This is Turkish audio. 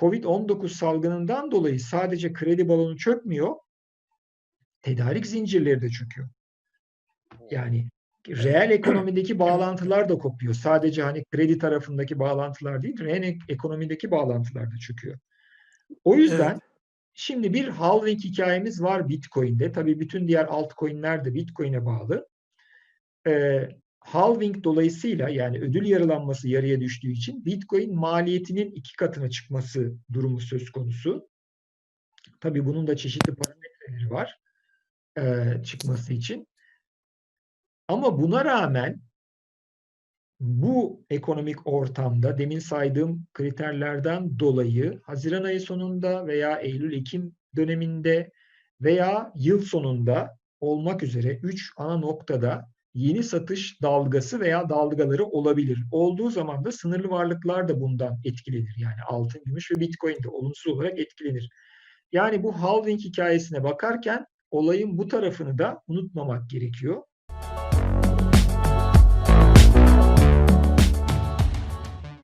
Covid-19 salgınından dolayı sadece kredi balonu çökmüyor, tedarik zincirleri de çöküyor. Yani reel ekonomideki bağlantılar da kopuyor. Sadece hani kredi tarafındaki bağlantılar değil, reel ekonomideki bağlantılar da çöküyor. O yüzden Evet. şimdi bir halving hikayemiz var Bitcoin'de. Tabii bütün diğer altcoin'ler de Bitcoin'e bağlı. Ee, halving dolayısıyla yani ödül yarılanması yarıya düştüğü için Bitcoin maliyetinin iki katına çıkması durumu söz konusu. Tabii bunun da çeşitli parametreleri var e, çıkması için. Ama buna rağmen bu ekonomik ortamda demin saydığım kriterlerden dolayı Haziran ayı sonunda veya Eylül-Ekim döneminde veya yıl sonunda olmak üzere 3 ana noktada yeni satış dalgası veya dalgaları olabilir. Olduğu zaman da sınırlı varlıklar da bundan etkilenir. Yani altın, gümüş ve bitcoin de olumsuz olarak etkilenir. Yani bu halving hikayesine bakarken olayın bu tarafını da unutmamak gerekiyor.